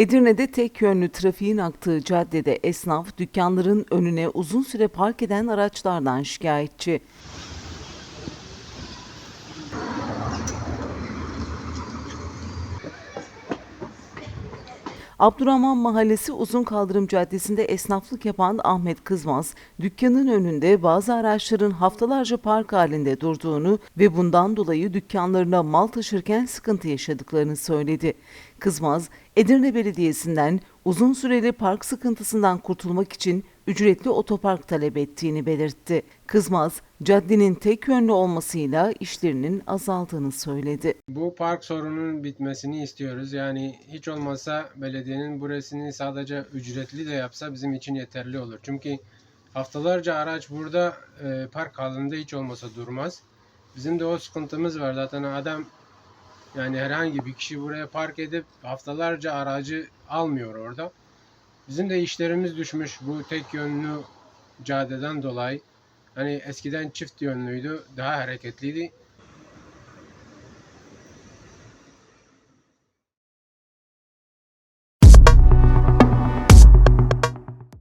Edirne'de tek yönlü trafiğin aktığı caddede esnaf dükkanların önüne uzun süre park eden araçlardan şikayetçi. Abdurrahman Mahallesi Uzun Kaldırım Caddesi'nde esnaflık yapan Ahmet Kızmaz, dükkanın önünde bazı araçların haftalarca park halinde durduğunu ve bundan dolayı dükkanlarına mal taşırken sıkıntı yaşadıklarını söyledi. Kızmaz, Edirne Belediyesi'nden uzun süreli park sıkıntısından kurtulmak için ücretli otopark talep ettiğini belirtti. Kızmaz, caddenin tek yönlü olmasıyla işlerinin azaldığını söyledi. Bu park sorununun bitmesini istiyoruz. Yani hiç olmazsa belediyenin burasını sadece ücretli de yapsa bizim için yeterli olur. Çünkü haftalarca araç burada e, park halinde hiç olmasa durmaz. Bizim de o sıkıntımız var. Zaten adam yani herhangi bir kişi buraya park edip haftalarca aracı almıyor orada. Bizim de işlerimiz düşmüş bu tek yönlü caddeden dolayı. Hani eskiden çift yönlüydü, daha hareketliydi.